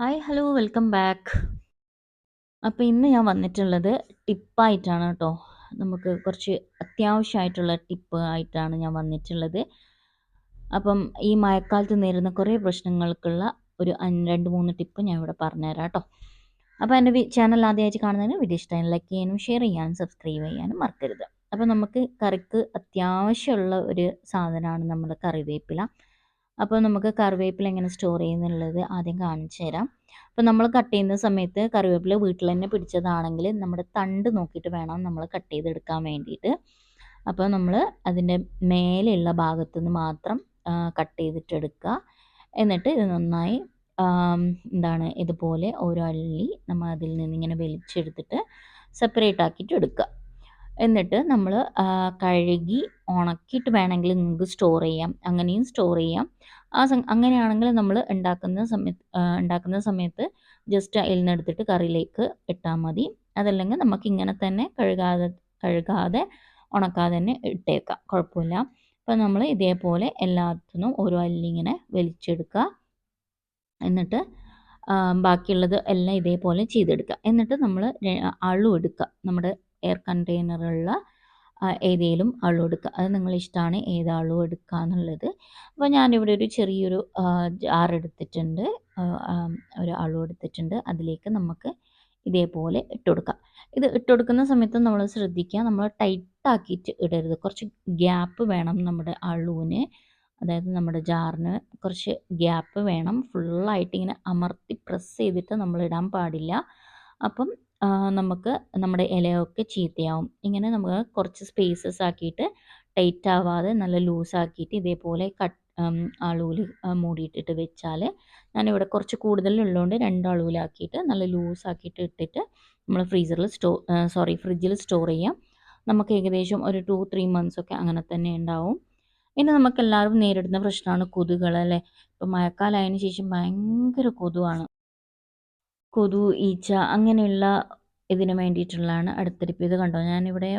Hi hello welcome back അപ്പോൾ ഇന്ന് ഞാൻ വന്നിട്ടുള്ളത് ടിപ്പായിട്ടാണ് കേട്ടോ നമുക്ക് കുറച്ച് അത്യാവശ്യമായിട്ടുള്ള ടിപ്പ് ആയിട്ടാണ് ഞാൻ വന്നിട്ടുള്ളത്. അപ്പം ഈ മഴക്കാലത്ത് നേരിടുന്ന കുറേ പ്രശ്നങ്ങൾക്കുള്ള ഒരു രണ്ട് മൂന്ന് ടിപ്പ് ഞാൻ ഇവിടെ പറഞ്ഞുതരാം കേട്ടോ അപ്പോൾ എന്റെ ചാനൽ ആദ്യമായിട്ട് കാണുന്നതിന് വീഡിയോ ഇഷ്ടമായി ലൈക്ക് ചെയ്യാനും ഷെയർ ചെയ്യാനും സബ്സ്ക്രൈബ് ചെയ്യാനും മറക്കരുത്. അപ്പോൾ നമുക്ക് കറിക്ക് അത്യാവശ്യമുള്ള ഒരു സാധനമാണ് നമ്മുടെ കറിവേപ്പില. അപ്പോൾ നമുക്ക് കറിവേപ്പില എങ്ങനെ സ്റ്റോർ ചെയ്യുന്നുള്ളത് ആദ്യം കാണിച്ചു തരാം. അപ്പോൾ നമ്മൾ കട്ട് ചെയ്യുന്ന സമയത്ത് കറിവേപ്പില വീട്ടിൽ തന്നെ പിടിച്ചതാണെങ്കിൽ നമ്മുടെ തണ്ട് നോക്കിയിട്ട് വേണം നമ്മൾ കട്ട് ചെയ്തെടുക്കാൻ വേണ്ടിയിട്ട്. അപ്പോൾ നമ്മൾ അതിന്റെ മേലെയുള്ള ഭാഗത്തു നിന്ന് മാത്രം കട്ട് ചെയ്തിട്ടെടുക്കുക. എന്നിട്ട് ഇത് നന്നായി എന്താണ് ഇതുപോലെ ഓരോ അള്ളി നമ്മൾ അതിൽ നിന്ന് ഇങ്ങനെ വലിച്ചെടുത്തിട്ട് സെപ്പറേറ്റ് ആക്കിയിട്ട് എടുക്കുക. എന്നിട്ട് നമ്മൾ കഴുകി ഉണക്കിയിട്ട് വേണമെങ്കിൽ നിങ്ങൾക്ക് സ്റ്റോർ ചെയ്യാം. അങ്ങനെയും സ്റ്റോർ ചെയ്യാം. ആ അങ്ങനെയാണെങ്കിൽ നമ്മൾ ഉണ്ടാക്കുന്ന സമയത്ത് ഉണ്ടാക്കുന്ന സമയത്ത് ജസ്റ്റ് അതിൽ നിന്ന് എടുത്തിട്ട് കറിയിലേക്ക് ഇട്ടാൽ മതി. അതല്ലെങ്കിൽ നമുക്ക് ഇങ്ങനെ തന്നെ കഴുകാതെ കഴുകാതെ ഉണക്കാതെ തന്നെ ഇട്ടേക്കാം. കുഴപ്പമില്ല. അപ്പോൾ നമ്മൾ ഇതേപോലെ എല്ലാത്തിനും ഓരോ അല്ലിങ്ങനെ വലിച്ചെടുക്കുക. എന്നിട്ട് ബാക്കിയുള്ളത് എല്ലാം ഇതേപോലെ ചെയ്തെടുക്കുക. എന്നിട്ട് നമ്മൾ അളു എടുക്കുക. നമ്മുടെ എയർ കണ്ടെയ്നറുള്ള ഏതേലും അളവ് എടുക്കുക അത് നിങ്ങളിഷ്ടമാണ് ഏത് അളു എടുക്കുക എന്നുള്ളത്. അപ്പോൾ ഞാനിവിടെ ഒരു ചെറിയൊരു ജാർ എടുത്തിട്ടുണ്ട്. ഒരു അളവ് എടുത്തിട്ടുണ്ട്. അതിലേക്ക് നമുക്ക് ഇതേപോലെ ഇട്ട് കൊടുക്കാം. ഇത് ഇട്ട് കൊടുക്കുന്ന സമയത്ത് നമ്മൾ ശ്രദ്ധിക്കുക നമ്മൾ ടൈറ്റ് ആക്കിയിട്ട് ഇടരുത്. കുറച്ച് ഗ്യാപ്പ് വേണം നമ്മുടെ അളുവിന് അതായത് നമ്മുടെ ജാറിന് കുറച്ച് ഗ്യാപ്പ് വേണം. ഫുള്ളായിട്ട് ഇങ്ങനെ അമർത്തി പ്രസ് ചെയ്തിട്ട് നമ്മൾ ഇടാൻ പാടില്ല. അപ്പം നമുക്ക് നമ്മുടെ ഇലയൊക്കെ ചീത്തയാവും. ഇങ്ങനെ നമുക്ക് കുറച്ച് സ്പേസസ് ആക്കിയിട്ട് ടൈറ്റ് ആവാതെ നല്ല ലൂസ് ആക്കിയിട്ട് ഇതേപോലെ കട്ട് അളവിൽ മൂടിയിട്ടിട്ട് വെച്ചാൽ ഞാനിവിടെ കുറച്ച് കൂടുതലുള്ളതുകൊണ്ട് രണ്ട് അളവിലാക്കിയിട്ട് നല്ല ലൂസ് ആക്കിയിട്ട് ഇട്ടിട്ട് നമ്മൾ ഫ്രീസറിൽ സ്റ്റോ സോറി ഫ്രിഡ്ജിൽ സ്റ്റോർ ചെയ്യാം. നമുക്ക് ഏകദേശം ഒരു ടു ത്രീ മന്ത്സ് ഒക്കെ അങ്ങനെ തന്നെ ഉണ്ടാവും. ഇനി നമുക്ക് എല്ലാവരും നേരിടുന്ന പ്രശ്നമാണ് കൊതുകൾ അല്ലേ? ഇപ്പം മഴക്കാലമായതിനു ശേഷം ഭയങ്കര കൊതുവാണ്. കൊതു ഈച്ച അങ്ങനെയുള്ള ഇതിന് വേണ്ടിയിട്ടുള്ളതാണ് അടുത്തിരിപ്പ്. ഇത് കണ്ടോ? ഞാനിവിടെ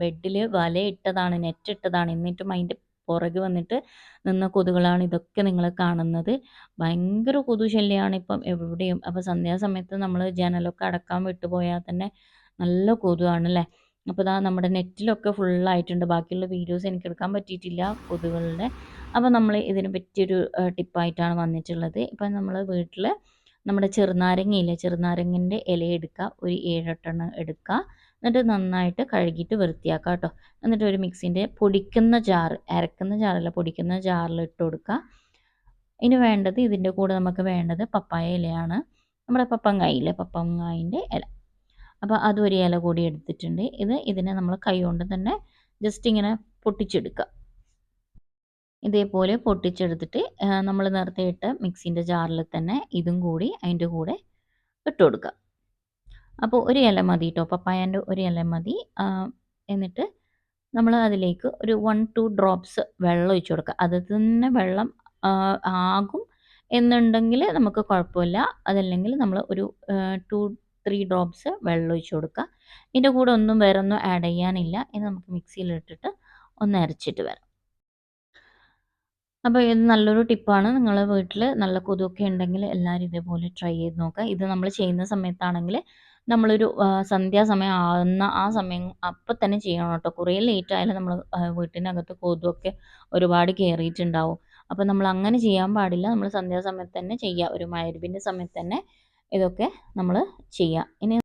ബെഡിൽ വല ഇട്ടതാണ് നെറ്റ് ഇട്ടതാണ് എന്നിട്ടും അതിന്റെ പുറകെ വന്നിട്ട് നിന്ന കൊതുകളാണ് ഇതൊക്കെ നിങ്ങൾ കാണുന്നത്. ഭയങ്കര കൊതു ശല്യമാണ് ഇപ്പം എവിടെയും. അപ്പോൾ സന്ധ്യാസമയത്ത് നമ്മൾ ജനലൊക്കെ അടക്കാൻ വിട്ടുപോയാൽ തന്നെ നല്ല കൊതുവാണ് അല്ലേ? അപ്പോൾ ഇതാ നമ്മുടെ നെറ്റിലൊക്കെ ഫുള്ളായിട്ടുണ്ട്. ബാക്കിയുള്ള വീഡിയോസ് എനിക്ക് എടുക്കാൻ പറ്റിയിട്ടില്ല കൊതുകളുടെ. അപ്പോൾ നമ്മൾ ഇതിന് പറ്റിയൊരു ടിപ്പായിട്ടാണ് വന്നിട്ടുള്ളത്. ഇപ്പം നമ്മൾ വീട്ടിൽ നമ്മുടെ ചെറുനാരങ്ങയില്ല? ചെറുനാരങ്ങന്റെ ഇല എടുക്കുക. ഒരു ഏഴെട്ടെണ്ണം എടുക്കുക. എന്നിട്ട് നന്നായിട്ട് കഴുകിയിട്ട് വൃത്തിയാക്കുക കേട്ടോ. എന്നിട്ട് ഒരു മിക്സിന്റെ പൊടിക്കുന്ന ജാറ് അരക്കുന്ന ജാറല്ല പൊടിക്കുന്ന ജാറിൽ ഇട്ട് കൊടുക്കുക. ഇനി വേണ്ടത് ഇതിന്റെ കൂടെ നമുക്ക് വേണ്ടത് പപ്പായ ഇലയാണ്. നമ്മുടെ പപ്പങ്ങായില്ലേ? പപ്പങ്ങായിന്റെ ഇല. അപ്പോൾ അതൊരു ഇല കൂടി എടുത്തിട്ടുണ്ട്. ഇത് ഇതിനെ നമ്മൾ കൈ കൊണ്ട് തന്നെ ജസ്റ്റ് ഇങ്ങനെ പൊട്ടിച്ചെടുക്കുക. ഇതേപോലെ പൊട്ടിച്ചെടുത്തിട്ട് നമ്മൾ നേരത്തെ ഇട്ട മിക്സിന്റെ ജാറിൽ തന്നെ ഇതും കൂടി അതിന്റെ കൂടെ ഇട്ട് കൊടുക്കുക അപ്പോൾ ഒരു ഇല മതി കേട്ടോ പപ്പായന്റെ ഒരു ഇല മതി. എന്നിട്ട് നമ്മൾ അതിലേക്ക് ഒരു വൺ ടു ഡ്രോപ്സ് വെള്ളം ഒഴിച്ചു കൊടുക്കുക അത് തന്നെ വെള്ളം ആകും എന്നുണ്ടെങ്കിൽ നമുക്ക് കുഴപ്പമില്ല. അതല്ലെങ്കിൽ നമ്മൾ ഒരു ടു ത്രീ ഡ്രോപ്സ് വെള്ളം ഒഴിച്ചു കൊടുക്കുക ഇതിന്റെ കൂടെ ഒന്നും വേറെ ഒന്നും ആഡ് ചെയ്യാനില്ല. ഇത് നമുക്ക് മിക്സിയിലിട്ടിട്ട് ഒന്ന് അരച്ചിട്ട് വരാം. അപ്പോൾ ഇത് നല്ലൊരു ടിപ്പാണ്. നിങ്ങൾ വീട്ടിൽ നല്ല കൊതുകൊക്കെ ഉണ്ടെങ്കിൽ എല്ലാവരും ഇതേപോലെ ട്രൈ ചെയ്ത് നോക്കുക. ഇത് നമ്മൾ ചെയ്യുന്ന സമയത്താണെങ്കിൽ നമ്മളൊരു സന്ധ്യാസമയം ആകുന്ന ആ സമയം അപ്പം തന്നെ ചെയ്യണം കേട്ടോ. കുറേ ലേറ്റ് ആയാലും നമ്മൾ വീട്ടിനകത്ത് കൊതുകൊക്കെ ഒരുപാട് കയറിയിട്ടുണ്ടാവും അപ്പോൾ നമ്മൾ അങ്ങനെ ചെയ്യാൻ പാടില്ല. നമ്മൾ സന്ധ്യാസമയത്ത് തന്നെ ചെയ്യുക. ഒരു മരുവിന്റെ സമയത്ത് തന്നെ ഇതൊക്കെ നമ്മൾ ചെയ്യുക. ഇനി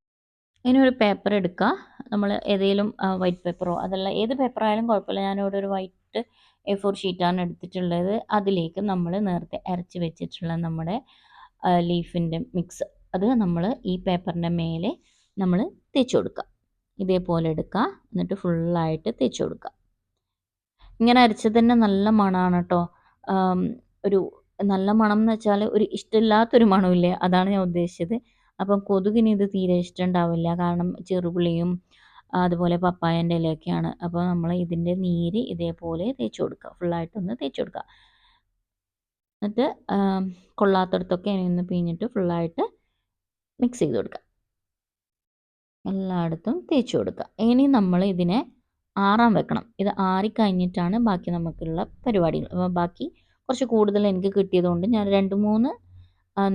ഇനി ഒരു പേപ്പർ എടുക്കുക. നമ്മൾ ഏതെങ്കിലും വൈറ്റ് പേപ്പറോ അതല്ല ഏത് പേപ്പറായാലും കുഴപ്പമില്ല. ഞാനിവിടെ ഒരു വൈറ്റ് എ ഫോർ ഷീറ്റാണ് എടുത്തിട്ടുള്ളത്. അതിലേക്ക് നമ്മൾ നേരത്തെ അരച്ച് വെച്ചിട്ടുള്ള നമ്മുടെ ലീഫിന്റെ മിക്സ് അത് നമ്മൾ ഈ പേപ്പറിന്റെ മേലെ നമ്മൾ തേച്ച് കൊടുക്കുക ഇതേപോലെ എടുക്കുക എന്നിട്ട് ഫുള്ളായിട്ട് തേച്ച് കൊടുക്കുക ഇങ്ങനെ അരച്ചത് തന്നെ നല്ല മണമാണ് കേട്ടോ ഒരു നല്ല മണം എന്ന് വെച്ചാൽ ഒരു ഇഷ്ടമില്ലാത്തൊരു മണമില്ലേ? അതാണ് ഞാൻ ഉദ്ദേശിച്ചത്. അപ്പം കൊതുകിന് ഇത് തീരെ ഇഷ്ടമുണ്ടാവില്ല കാരണം ചെറുപുളിയും അതുപോലെ പപ്പായന്റെ ഇലയൊക്കെയാണ്. അപ്പോൾ നമ്മൾ ഇതിന്റെ നീര് ഇതേപോലെ തേച്ച് കൊടുക്കുക. ഫുള്ളായിട്ടൊന്ന് തേച്ച് കൊടുക്കുക. എന്നിട്ട് കൊള്ളാത്തടത്തൊക്കെ ഒന്ന് പിഴിഞ്ഞിട്ട് ഫുള്ളായിട്ട് മിക്സ് ചെയ്ത് കൊടുക്കുക. എല്ലായിടത്തും തേച്ച് കൊടുക്കുക. ഇനി നമ്മൾ ഇതിനെ ആറാൻ വെക്കണം. ഇത് ആറിക്കഴിഞ്ഞിട്ടാണ് ബാക്കി നമുക്കുള്ള പരിപാടികൾ. ബാക്കി കുറച്ച് കൂടുതൽ എനിക്ക് കിട്ടിയതുകൊണ്ട് ഞാൻ രണ്ട് മൂന്ന്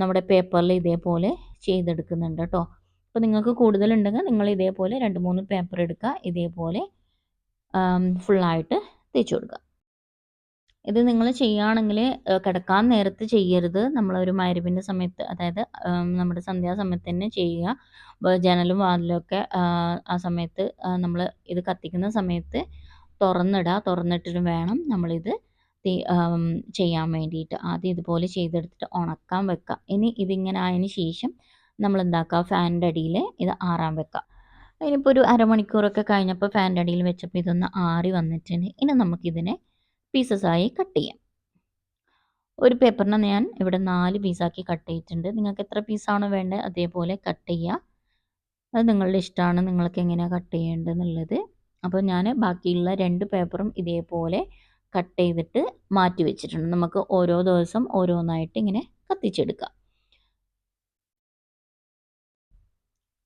നമ്മുടെ പേപ്പറിൽ ഇതേപോലെ ചെയ്തെടുക്കുന്നുണ്ട് കേട്ടോ. അപ്പോൾ നിങ്ങൾക്ക് കൂടുതലുണ്ടെങ്കിൽ നിങ്ങൾ ഇതേപോലെ രണ്ട് മൂന്ന് പേപ്പർ എടുക്കുക. ഇതേപോലെ ഫുള്ളായിട്ട് തേച്ച് കൊടുക്കുക. ഇത് നിങ്ങൾ ചെയ്യുകയാണെങ്കിൽ കിടക്കാൻ നേരത്ത് ചെയ്യരുത്. നമ്മളൊരു മരുവിന്റെ സമയത്ത് അതായത് നമ്മുടെ സന്ധ്യാസമയത്ത് തന്നെ ചെയ്യുക. ജനലും വാതിലൊക്കെ ആ സമയത്ത് നമ്മൾ ഇത് കത്തിക്കുന്ന സമയത്ത് തുറന്നിടുക. തുറന്നിട്ടിട്ട് വേണം നമ്മളിത് ചെയ്യാൻ വേണ്ടിയിട്ട്. ആദ്യം ഇതുപോലെ ചെയ്തെടുത്തിട്ട് ഉണക്കാൻ വെക്കുക. ഇനി ഇതിങ്ങനെ ആയതിനു ശേഷം നമ്മൾ എന്താക്കുക ഫാനിന്റെ അടിയിൽ ഇത് ആറാൻ വെക്കുക അതിനിപ്പോൾ ഒരു അരമണിക്കൂറൊക്കെ കഴിഞ്ഞപ്പോൾ ഫാനിന്റെ അടിയിൽ വെച്ചപ്പോൾ ഇതൊന്ന് ആറി വന്നിട്ടുണ്ട്. ഇനി നമുക്കിതിനെ പീസസായി കട്ട് ചെയ്യാം. ഒരു പേപ്പറിനെ ഞാൻ ഇവിടെ നാല് പീസാക്കി കട്ട് ചെയ്തിട്ടുണ്ട്. നിങ്ങൾക്ക് എത്ര പീസാണോ വേണ്ടത് അതേപോലെ കട്ട് ചെയ്യുക അത് നിങ്ങളുടെ ഇഷ്ടമാണ് നിങ്ങൾക്ക് എങ്ങനെയാണ് കട്ട് ചെയ്യേണ്ടതെന്നുള്ളത്. അപ്പോൾ ഞാൻ ബാക്കിയുള്ള രണ്ട് പേപ്പറും ഇതേപോലെ കട്ട് ചെയ്തിട്ട് മാറ്റി വെച്ചിട്ടുണ്ട്. നമുക്ക് ഓരോ ദിവസം ഓരോന്നായിട്ട് ഇങ്ങനെ കത്തിച്ചെടുക്കാം.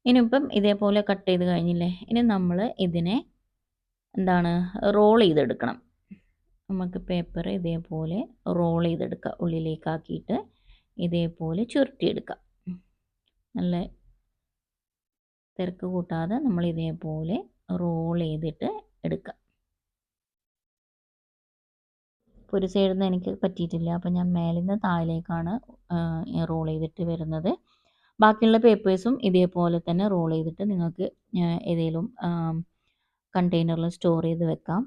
ഇനിയിപ്പം ഇതേപോലെ കട്ട് ചെയ്ത് കഴിഞ്ഞില്ലേ? ഇനി നമ്മൾ ഇതിനെ എന്താണ് റോൾ ചെയ്തെടുക്കണം. നമുക്ക് പേപ്പർ ഇതേപോലെ റോൾ ചെയ്തെടുക്കുക ഉള്ളിലേക്കാക്കിയിട്ട് ഇതേപോലെ ചുരുട്ടിയെടുക്കുക നല്ല തിരക്ക് കൂട്ടാതെ നമ്മൾ ഇതേപോലെ റോൾ ചെയ്തിട്ട് എടുക്കുക ഒരു സൈഡിൽ നിന്ന് എനിക്ക് പറ്റിയിട്ടില്ല. അപ്പം ഞാൻ മേലിൽ നിന്ന് താഴേക്കാണ് റോൾ ചെയ്തിട്ട് വരുന്നത്. ബാക്കിയുള്ള പേപ്പേഴ്സും ഇതേപോലെ തന്നെ റോൾ ചെയ്തിട്ട് നിങ്ങൾക്ക് ഏതെങ്കിലും കണ്ടെയ്നറിൽ സ്റ്റോർ ചെയ്ത് വെക്കാം.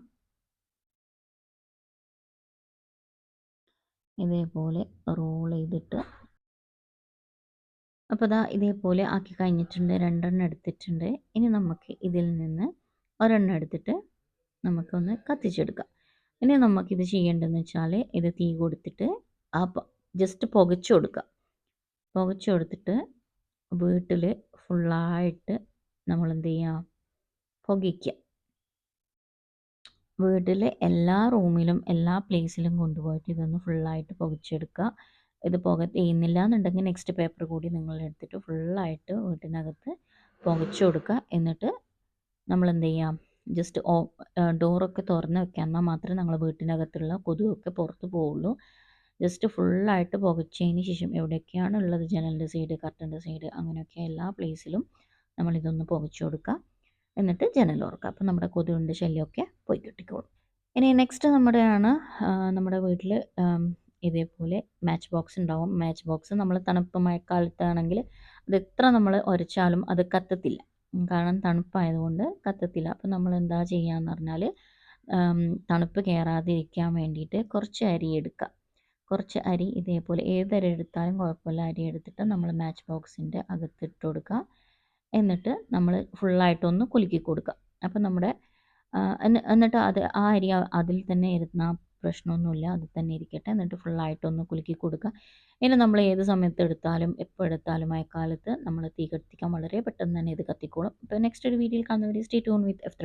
ഇതേപോലെ റോൾ ചെയ്തിട്ട്. അപ്പോൾ ഇതാ ഇതേപോലെ ആക്കി കഴിഞ്ഞിട്ടുണ്ട് രണ്ടെണ്ണം എടുത്തിട്ടുണ്ട്. ഇനി നമുക്ക് ഇതിൽ നിന്ന് ഒരെണ്ണം എടുത്തിട്ട് നമുക്കൊന്ന് കത്തിച്ചെടുക്കാം. ഇനി നമുക്കിത് ചെയ്യേണ്ടതെന്ന് വെച്ചാൽ ഇത് തീ കൊടുത്തിട്ട് ആ ജസ്റ്റ് പുകച്ചു കൊടുക്കുക പുകച്ചു കൊടുത്തിട്ട് വീട്ടിൽ ഫുള്ളായിട്ട് നമ്മൾ എന്ത് ചെയ്യുക പുകയ്ക്കുക വീട്ടിലെ എല്ലാ റൂമിലും എല്ലാ പ്ലേസിലും കൊണ്ടുപോയിട്ട് ഇതൊന്ന് ഫുള്ളായിട്ട് പുകച്ചെടുക്കുക ഇത് പുക ചെയ്യുന്നില്ല എന്നുണ്ടെങ്കിൽ നെക്സ്റ്റ് പേപ്പർ കൂടി നിങ്ങൾ എടുത്തിട്ട് ഫുള്ളായിട്ട് വീട്ടിനകത്ത് പുകച്ചു കൊടുക്കുക എന്നിട്ട് നമ്മൾ എന്ത് ചെയ്യാം ജസ്റ്റ് ഓ ഡോറൊക്കെ തുറന്ന് വെക്കാം. എന്നാൽ മാത്രമേ നമ്മൾ വീട്ടിനകത്തുള്ള കൊതുകൊക്കെ പുറത്ത് പോവുള്ളൂ. ജസ്റ്റ് ഫുള്ളായിട്ട് പുകച്ചതിന് ശേഷം എവിടെയൊക്കെയാണ് ഉള്ളത് ജനലിന്റെ സൈഡ് കർട്ടന്റെ സൈഡ് അങ്ങനെയൊക്കെ എല്ലാ പ്ലേസിലും നമ്മളിതൊന്ന് പുകച്ചു കൊടുക്കുക. എന്നിട്ട് ജനൽ ഉറക്കുക അപ്പോൾ നമ്മുടെ കൊതുകിന്റെ ശല്യമൊക്കെ പോയി കിട്ടിക്കോളും ഇനി നെക്സ്റ്റ് നമ്മുടെയാണ് നമ്മുടെ വീട്ടിൽ ഇതേപോലെ മാച്ച് ബോക്സ് ഉണ്ടാവും. മാച്ച് ബോക്സ് നമ്മൾ തണുപ്പ് മഴക്കാലത്താണെങ്കിൽ അത് എത്ര നമ്മൾ ഉരച്ചാലും അത് കത്തത്തില്ല. കാരണം തണുപ്പായതുകൊണ്ട് കത്തത്തില്ല. അപ്പോൾ നമ്മൾ എന്താ ചെയ്യുകയെന്ന് പറഞ്ഞാൽ തണുപ്പ് കയറാതിരിക്കാൻ വേണ്ടിയിട്ട് കുറച്ച് അരി എടുക്കുക. കുറച്ച് അരി ഇതേപോലെ ഏതരി എടുത്താലും കുഴപ്പമില്ല. അരി എടുത്തിട്ട് നമ്മൾ മാച്ച് ബോക്സിന്റെ അകത്തിട്ട് കൊടുക്കുക. എന്നിട്ട് നമ്മൾ ഫുള്ളായിട്ടൊന്ന് കുലുക്കി കൊടുക്കുക. അപ്പം നമ്മുടെ എന്നിട്ട് അത് ആ അരി അതിൽ തന്നെ ഇരുന്ന പ്രശ്നമൊന്നുമില്ല. അതിൽ തന്നെ ഇരിക്കട്ടെ. എന്നിട്ട് ഫുള്ളായിട്ടൊന്ന് കുലുക്കി കൊടുക്കുക. ഇനി നമ്മൾ ഏത് സമയത്ത് എടുത്താലും എപ്പോൾ എടുത്താലും മഴക്കാലത്ത് നമ്മൾ തീ കത്തിക്കാൻ വളരെ പെട്ടെന്ന് തന്നെ ഇത് കത്തിക്കോളും. അപ്പോൾ നെക്സ്റ്റ് ഒരു വീഡിയോയിൽ കാണുന്നവർ സ്റ്റേ ടൂൺ വിത്ത് എഫ്